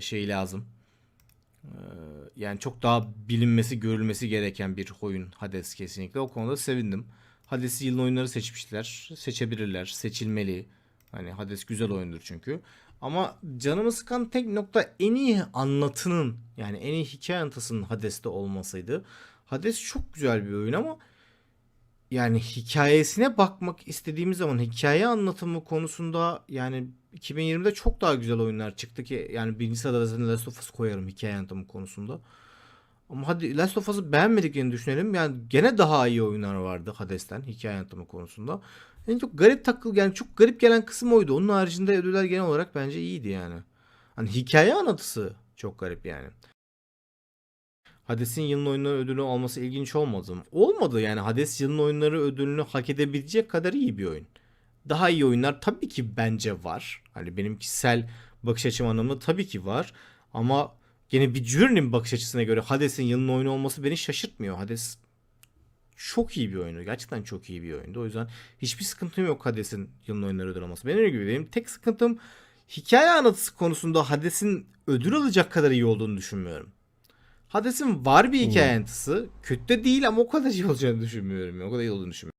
şey lazım. Yani çok daha bilinmesi, görülmesi gereken bir oyun Hades kesinlikle. O konuda sevindim. Hades'i yılın oyunları seçmişler. Seçebilirler. Seçilmeli. Hani Hades güzel oyundur çünkü. Ama canımı sıkan tek nokta en iyi anlatının yani en iyi hikaye anlatısının Hades'te olmasıydı. Hades çok güzel bir oyun ama yani hikayesine bakmak istediğimiz zaman hikaye anlatımı konusunda yani 2020'de çok daha güzel oyunlar çıktı ki yani birinci sırada da zaten Last of Us koyarım hikaye anlatımı konusunda. Ama hadi Last of Us'ı beğenmediklerini düşünelim. Yani gene daha iyi oyunlar vardı Hades'ten hikaye anlatımı konusunda. En çok garip takıl yani çok garip gelen kısım oydu. Onun haricinde ödüller genel olarak bence iyiydi yani. Hani hikaye anlatısı çok garip yani. Hades'in yılın oyunları ödülü alması ilginç olmadı mı? Olmadı yani Hades yılın oyunları ödülünü hak edebilecek kadar iyi bir oyun. Daha iyi oyunlar tabii ki bence var. Hani benim kişisel bakış açım anlamında tabii ki var. Ama gene bir jürinin bakış açısına göre Hades'in yılın oyunu olması beni şaşırtmıyor. Hades çok iyi bir oyunu. Gerçekten çok iyi bir oyundu. O yüzden hiçbir sıkıntım yok Hades'in yılın oyunları ödül alması. Benim gibi benim tek sıkıntım hikaye anlatısı konusunda Hades'in ödül alacak kadar iyi olduğunu düşünmüyorum. Hades'in var bir hikaye anlatısı. Kötü de değil ama o kadar iyi olacağını düşünmüyorum. O kadar iyi olduğunu düşünmüyorum.